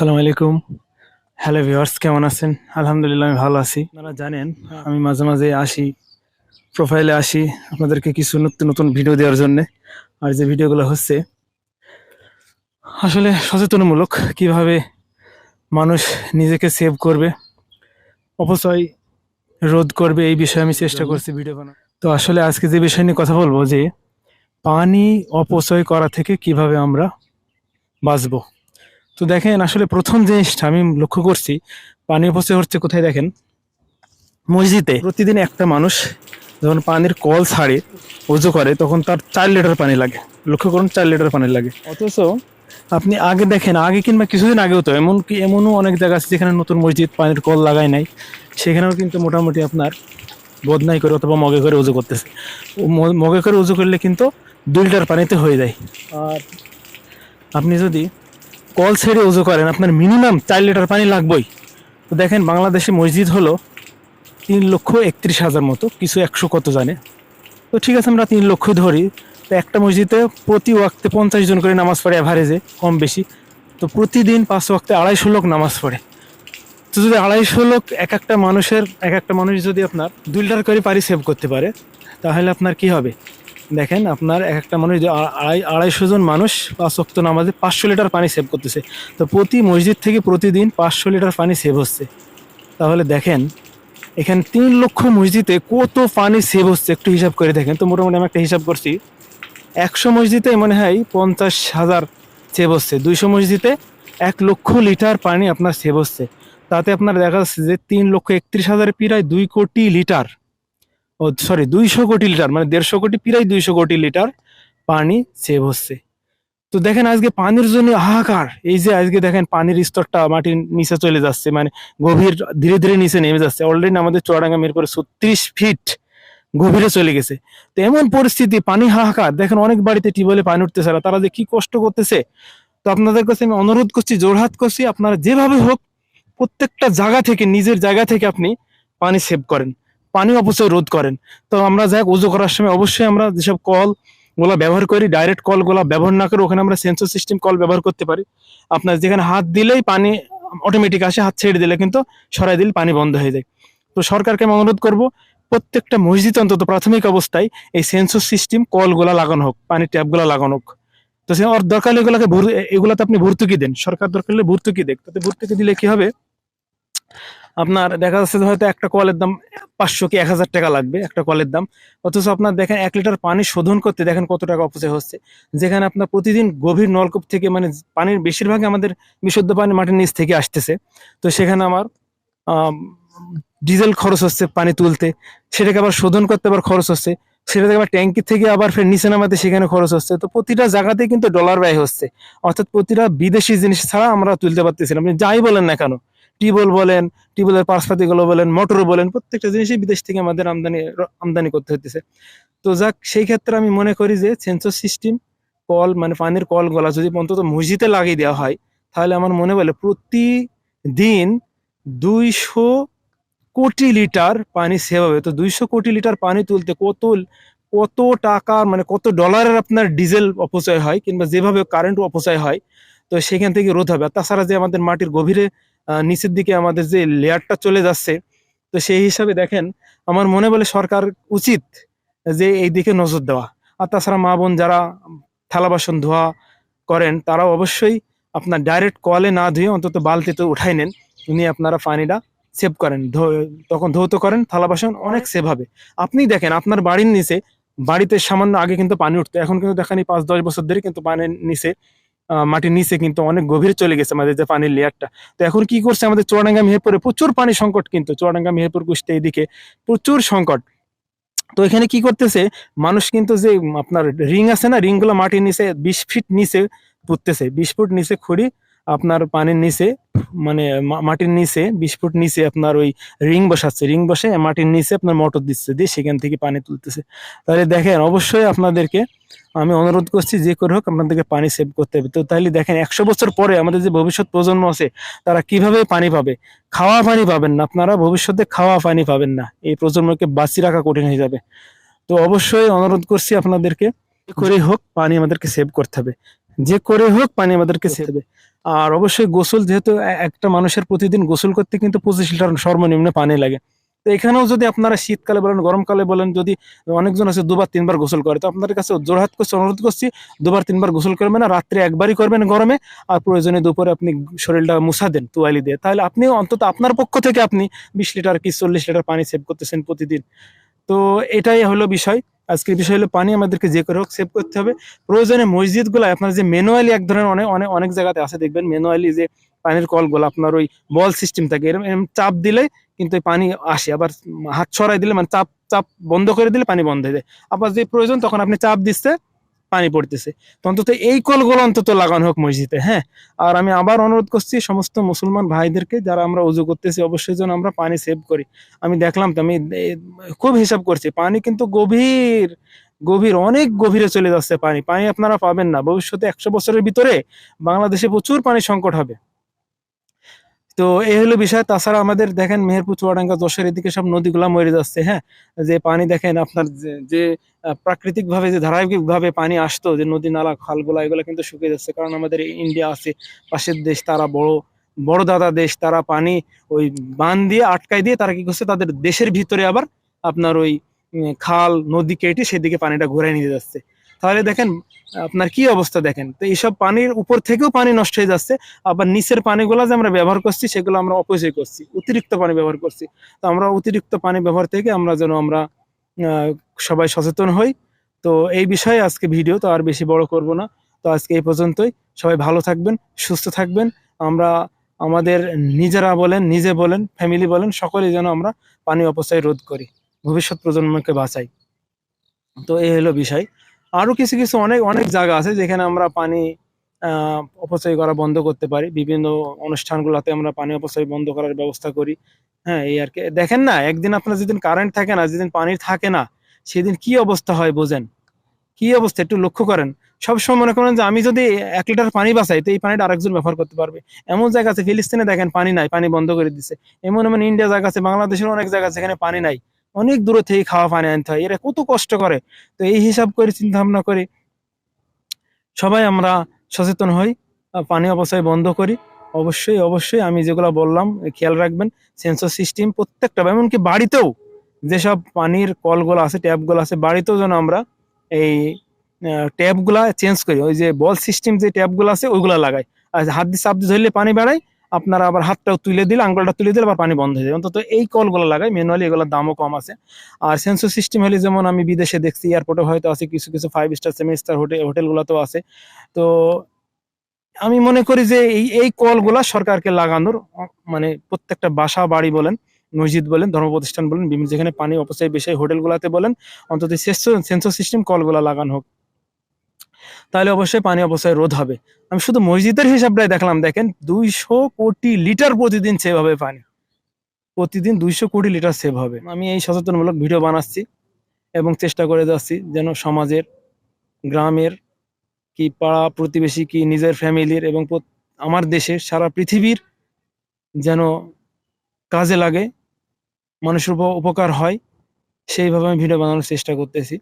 আসসালামু আলাইকুম। Hello viewers কেমন আছেন? আলহামদুলিল্লাহ আমি ভালো আছি। আপনারা জানেন আমি মাঝে মাঝে আসি প্রোফাইলে আসি আপনাদেরকে কিছু নতুন নতুন ভিডিও দেওয়ার জন্য। আর যে ভিডিওগুলো হচ্ছে আসলে সচেতনমূলক কীভাবে মানুষ নিজেকে সেভ করবে অপচয় রোধ করবে এই বিষয়ে আমি চেষ্টা করছি ভিডিও বানানো তো আসলে আজকে যে বিষয় নিয়ে কথা বলব যে পানি অপচয় করা থেকে কীভাবে আমরা বাঁচবো। তো দেখেন আসলে প্রথম জিনিসটা আমি লক্ষ্য করছি, পানি অপচয় হচ্ছে কোথায় দেখেন? মসজিদে। প্রতিদিন একটা মানুষ যখন পানির কল ছাড়ে, উজু করে, তখন তার চার লিটার পানি লাগে। লক্ষ্য করুন, চার লিটার পানি লাগে। অথচ আপনি আগে দেখেন, আগে কিংবা কিছুদিন আগেও তো এমন কি এমনও অনেক জায়গা আছে যেখানে নতুন মসজিদ পানির কল লাগায় নাই। সেখানেও কিন্তু মোটামুটি আপনার বদনাই করে অথবা মগে করে উজু করতেছে। মগে করে উজু করলে কিন্তু দুই লিটার পানিতে হয়ে যায়। আর আপনি যদি কল ছেড়ে উজু করেন। আপনার মিনিমাম চার লিটার পানি লাগবেই। তো দেখেন, বাংলাদেশে মসজিদ হলো তিন লক্ষ একত্রিশ হাজার মতো, কিছু একশো কত জানে। তো ঠিক আছে, আমরা তিন লক্ষ ধরি। তো একটা মসজিদে প্রতি ওয়াক্তে পঞ্চাশ জন করে নামাজ পড়ে অ্যাভারেজে কম বেশি। তো প্রতিদিন পাঁচ ওয়াক্তে আড়াইশো লোক নামাজ পড়ে। তো যদি আড়াইশো লোক এক একটা মানুষের, এক একটা মানুষ যদি আপনার দুই লিটার করে পানি সেভ করতে পারে, তাহলে আপনার কি হবে? দেখেন আপনার এক একটা মানুষ আড়াই, আড়াইশো জন মানুষ পাঁচ ওয়াক্ত নামাজে পাঁচশো লিটার পানি সেভ করতেছে। তো প্রতি মসজিদ থেকে প্রতিদিন পাঁচশো লিটার পানি সেভ হচ্ছে। তাহলে দেখেন, এখানে তিন লক্ষ মসজিদে কত পানি সেভ হচ্ছে একটু হিসাব করে দেখেন। তো মোটামুটি আমি একটা হিসাব করছি, একশো মসজিদে মনে হয় পঞ্চাশ হাজার সেভ হচ্ছে, দুইশো মসজিদে এক লক্ষ লিটার পানি আপনার সেভ হচ্ছে। তাতে আপনার দেখা যাচ্ছে যে তিন লক্ষ একত্রিশ হাজার প্রায় দুই কোটি লিটার ও সরি দুইশো কোটি লিটার মানে দেড়শো কোটি, প্রায় দুইশো কোটি লিটার পানি সেভ হচ্ছে। তো দেখেন আজকে পানির জন্য হাহাকার। এই যে আজকে দেখেন পানির স্তরটা মাটির নিচে চলে যাচ্ছে মানে গভীর, ধীরে ধীরে নিচে নেমে যাচ্ছে। অলরেডি আমাদের চুয়াডাঙ্গা মিরপুরে ছত্রিশ ফিট গভীরে চলে গেছে। তো এমন পরিস্থিতি, পানি হাহাকার। দেখেন অনেক বাড়িতে টিউবওয়েলে পানি উঠতেছে না, তারা যে কি কষ্ট করতেছে? তো আপনাদের কাছে আমি অনুরোধ করছি জোরহাত করছি, আপনারা যেভাবে হোক প্রত্যেকটা জায়গা থেকে, নিজের জায়গা থেকে আপনি পানি সেভ করেন। পানি অপচয় রোধ করেন। তো আমরা যাই উজু করার সময় অবশ্যই আমরা যেসব কলগুলা ব্যবহার করি ডাইরেক্ট কলগুলা ব্যবহার না করে ওখানে আমরা সেন্সর সিস্টেম কল ব্যবহার করতে পারি। আপনার যেখানে হাত দিলেই পানি অটোমেটিক আসে, হাত ছেড়ে দিলে কিন্তু সরাই দিলে পানি বন্ধ হয়ে যায়। তো সরকারকে আমি অনুরোধ করব, প্রত্যেকটা মসজিদ অন্তত প্রাথমিক অবস্থায় এই সেন্সর সিস্টেম কলগুলা লাগানো হোক পানির ট্যাপগুলা লাগানো হোক। তো সে ওর দরকার এগুলাকে এগুলাতে আপনি ভর্তুকি দেন। সরকার দরকার হলে ভর্তুকি দেখ তাতে ভর্তুকি দিলে কি হবে? আপনার দেখা যাচ্ছে হয়তো একটা কলের দাম পাঁচশো কি এক হাজার টাকা লাগবে একটা কলের দাম। অথচ আপনার দেখেন এক লিটার পানি শোধন করতে দেখেন কত টাকা অপচয় হচ্ছে। যেখানে আপনার প্রতিদিন গভীর নলকূপ থেকে মানে পানির বেশিরভাগই আমাদের বিশুদ্ধ পানি মাটির নিচ থেকে আসতেছে। তো সেখানে আমার ডিজেল খরচ হচ্ছে পানি তুলতে। সেটাকে আবার শোধন করতে আবার খরচ হচ্ছে। সেটা থেকে আবার ট্যাঙ্কি থেকে আবার ফের নিচে নামাতে সেখানে খরচ হচ্ছে। তো প্রতিটা জায়গাতেই কিন্তু ডলার ব্যয় হচ্ছে। অর্থাৎ প্রতিটা বিদেশি জিনিস ছাড়া আমরা তুলতে পারতেছিলাম যাই বলেন না কেন টিউবওয়েল বলেন, টিউবওয়েলের পার্সপাতিগুলো বলেন মোটর বলেন, প্রত্যেকটা জিনিসই বিদেশ থেকে আমাদের আমদানি আমদানি করতে হতেছে তো যাক, সেই ক্ষেত্রে আমি মনে করি যে সেন্সর সিস্টেম কল মানে পানির কল গলা যদি অন্তত মসজিদে লাগিয়ে দেওয়া হয়, তাহলে আমার মনে বলে প্রতিদিন দুইশো কোটি লিটার পানি সেভ হবে। তো দুইশো কোটি লিটার পানি তুলতে কত কত টাকার মানে কত ডলারের আপনার ডিজেল অপচয় হয়, কিংবা যেভাবে কারেন্ট অপচয় হয়, তো সেখান থেকে রোধ হবে। আর তাছাড়া যে আমাদের মাটির গভীরে নিচের দিকে আমাদের যে লেয়ারটা চলে যাচ্ছে, তো সেই হিসাবে দেখেন আমার মনে বলে সরকার উচিত যে এই দিকে নজর দেওয়া। আর তাছাড়া মা বোন যারা থালা বাসন ধোয়া করেন তারা অবশ্যই আপনার ডাইরেক্ট কলে না ধুয়ে অন্তত বালতিতে উঠাই নেন। উনি আপনারা পানিটা সেভ করেন। তখন ধৌত করেন, থালা বাসন অনেক সেভ হবে। আপনি দেখেন, আপনার বাড়ির নিচে, বাড়িতে সামান্য আগে কিন্তু পানি উঠতো, এখন কিন্তু দেখেন এই পাঁচ দশ বছর ধরে কিন্তু পানির নিচে মাটির নিচে কিন্তু অনেক গভীরে চলে গেছে আমাদের যে পানির লেয়ারটা। তো এখন কি করছে আমাদের চুয়াডাঙ্গা, মেহেরপুরে প্রচুর পানি সংকট কিন্তু, চুয়াডাঙ্গা, মেহেরপুর গোষ্ঠী এদিকে প্রচুর সংকট। তো এখানে কি করতেছে, মানুষ কিন্তু যে আপনার রিং আছে না রিংগুলো মাটির নিচে বিশ ফিট নিচে পুঁততেছে, বিশ ফুট নিচে খুঁড়ি আপনার পানির নিচে মানে মাটির নিচে, বিশ ফুট নিচে আপনার ওই রিং বসাচ্ছে। রিং বসে মাটির নিচে আপনার মোটর দিচ্ছে, দিয়ে সেখান থেকে পানি তুলতেছে। তাহলে দেখেন, অবশ্যই আপনাদেরকে আমি অনুরোধ করছি যে করে হোক আপনাদেরকে পানি সেভ করতে হবে। তো তাহলে দেখেন, একশো বছর পরে আমাদের যে ভবিষ্যৎ প্রজন্ম আছে, তারা কীভাবে পানি পাবে? খাওয়া পানি পাবেন না, আপনারা ভবিষ্যতে খাওয়া পানি পাবেন না। এই প্রজন্মকে বাঁচিয়ে রাখা কঠিন হয়ে যাবে। তো অবশ্যই অনুরোধ করছি আপনাদেরকে করে হোক পানি আমাদেরকে সেভ করতে হবে। যে করে হোক পানি আমাদেরকে সেভ আর অবশ্যই গোসল যেহেতু একটা মানুষের প্রতিদিন গোসল করতে কিন্তু পঁচিশ লিটার সর্বনিম্ন পানি লাগে। তো এখানেও যদি আপনারা শীতকালে বলেন, গরমকালে বলেন, যদি অনেকজন আছে দুবার তিনবার গোসল করে, তো আপনাদের কাছে জোরহাত করছি, অনুরোধ করছি, দুবার তিনবার গোসল করবেন না, রাত্রে একবারই করবেন গরমে, আর প্রয়োজনে দুপুরে আপনি শরীরটা মুছা দেন তোয়ালি দিয়ে। তাহলে আপনি অন্তত আপনার পক্ষ থেকে আপনি বিশ লিটার কি চল্লিশ লিটার পানি সেভ করতেছেন প্রতিদিন। তো এটাই হলো বিষয়। আজকের বিষয় হলো পানি আমাদেরকে যে করে হোক সেভ করতে হবে। প্রয়োজনে মসজিদগুলো, আপনার যে ম্যানুয়ালি এক ধরনের অনেক অনেক অনেক জায়গাতে আছে, দেখবেন ম্যানুয়ালি যে পানির কলগুলো, আপনার ওই বল সিস্টেম থাকে এরকম চাপ দিলে কিন্তু পানি আসে। আবার হাত ছড়াই দিলে মানে চাপ চাপ বন্ধ করে দিলে পানি বন্ধ হয়ে যায়। আবার যে প্রয়োজন, তখন আপনি চাপ দিচ্ছে পানি পড়তেছে। তো অন্তত এই কলগুলো অন্তত লাগানো হোক মসজিদে হ্যাঁ? আর আমি আবার অনুরোধ করছি সমস্ত মুসলমান ভাইদেরকে, যারা আমরা উজু করতেছি, অবশ্যই যেন আমরা পানি সেভ করি। আমি দেখলাম তো, আমি খুব হিসাব করছি, পানি কিন্তু গভীর গভীর, অনেক গভীরে চলে যাচ্ছে পানি। পানি আপনারা পাবেন না। ভবিষ্যতে একশো বছরের ভিতরে বাংলাদেশে প্রচুর পানি সংকট হবে। তো এই হলো বিষয়। তাছাড়া আমাদের দেখেন মেহেরপুর, চুয়াডাঙ্গা, যশোর, এদিকে সব নদীগুলা মরে যাচ্ছে হ্যাঁ? যে পানি দেখেন আপনার যে- যে প্রাকৃতিক ভাবে যে ধারাবাহিক ভাবে পানি আসতো, যে নদী, নালা, খালগুলা, এগুলো কিন্তু শুকিয়ে যাচ্ছে। কারণ আমাদের ইন্ডিয়া আছে, পাশের দেশ, তারা বড় বড় দাদা দেশ, তারা পানি ওই বান দিয়ে আটকাই দিয়ে তারা কি করছে, তাদের দেশের ভিতরে আবার আপনার ওই খাল, নদী কেটে সেদিকে পানিটা ঘুরে নিয়ে যাচ্ছে। তাহলে দেখেন, আপনার কি অবস্থা দেখেন? তো এইসব পানির উপর থেকেও পানি নষ্ট হয়ে যাচ্ছে, আবার নিচের পানিগুলো যে আমরা ব্যবহার করছি, সেগুলো আমরা অপচয় করছি, অতিরিক্ত পানি ব্যবহার করছি। তো আমরা অতিরিক্ত পানি ব্যবহার থেকে আমরা যেন আমরা সবাই সচেতন হই। তো এই বিষয়ে আজকে ভিডিও তো আর বেশি বড় করব না। তো আজকে এই পর্যন্তই। সবাই ভালো থাকবেন, সুস্থ থাকবেন। আমরা আমাদের নিজেরা বলেন, নিজে বলেন ফ্যামিলি বলেন সকলেই যেন আমরা পানি অপচয় রোধ করি, ভবিষ্যৎ প্রজন্মকে বাঁচাই। তো এই হলো বিষয়। আরও কিছু কিছু অনেক অনেক জায়গা আছে যেখানে আমরা পানি অপচয় করা বন্ধ করতে পারি। বিভিন্ন অনুষ্ঠানগুলোতে আমরা পানি অপচয় বন্ধ করার ব্যবস্থা করি। হ্যাঁ এই আর কি। দেখেন না, একদিন আপনার যেদিন কারেন্ট থাকে না, যেদিন পানি থাকে না, সেদিন কি অবস্থা হয় বোঝেন? কি অবস্থা? একটু লক্ষ্য করেন। সবসময় মনে করেন যে আমি যদি এক লিটার পানি বাঁচাই, তো এই পানিটা আরেকজন ব্যবহার করতে পারবে। এমন জায়গা আছে, ফিলিস্তিনে দেখেন পানি নাই, পানি বন্ধ করে দিচ্ছে এমন এমন ইন্ডিয়া জায়গা আছে বাংলাদেশের অনেক জায়গা আছে যেখানে পানি নাই। অনেক দূরে থেকে খাওয়া পানি আনতে হয়। এরা কত কষ্ট করে। তো এই হিসাব করে চিন্তা ভাবনা করে সবাই আমরা সচেতন হই পানি অপচয় বন্ধ করি। অবশ্যই অবশ্যই আমি যেগুলো বললাম, খেয়াল রাখবেন সেন্সর সিস্টেম প্রত্যেকটা, এমনকি বাড়িতেও যেসব পানির কলগুলো আছে, ট্যাপগুলো আছে, বাড়িতেও যেন আমরা এই ট্যাপগুলা চেঞ্জ করি। ওই যে বল সিস্টেম যে ট্যাপগুলো আছে, ওইগুলো লাগাই। আর হাত দিয়ে চাপ দিয়ে ধরলে পানি বাড়ায় আপনারা আবার হাতটাও তুলে দিলে, আঙ্গুলটা তুলে দিলে আবার পানি বন্ধ হয়ে যায় অন্তত এই কলগুলো লাগাই ম্যানুয়ালি এগুলোর দামও কম আছে। আর সেন্সর সিস্টেম হলে যেমন আমি বিদেশে দেখছি এয়ারপোর্টে হয়তো আছে কিছু কিছু five star seven star hotel হোটেলগুলোতেও আছে। তো আমি মনে করি যে এই এই কলগুলা সরকারকে লাগানোর মানে প্রত্যেকটা বাসা, বাড়ি বলেন, মসজিদ বলেন ধর্ম প্রতিষ্ঠান বলেন, বিভিন্ন যেখানে পানি অপচয় বেশি হোটেলগুলোতে বলেন, অন্তত সেন্সর সিস্টেম কলগুলা লাগানো হোক। তাহলে অবশ্যই পানি অপচয় রোধ হবে। আমি শুধু মসজিদের হিসাবটাই দেখলাম, দেখেন দুইশো কোটি লিটার প্রতিদিন সেভ হবে পানি। প্রতিদিন দুইশো কোটি লিটার সেভ হবে। আমি এই সচেতনমূলক ভিডিও বানাচ্ছি এবং চেষ্টা করে যাচ্ছি যেন সমাজের, গ্রামের কি পাড়া প্রতিবেশী কি নিজের ফ্যামিলির এবং আমার দেশের সারা পৃথিবীর যেন কাজে লাগে, মানুষের উপ- উপকার হয়, সেইভাবে আমি ভিডিও বানানোর চেষ্টা করতেছি।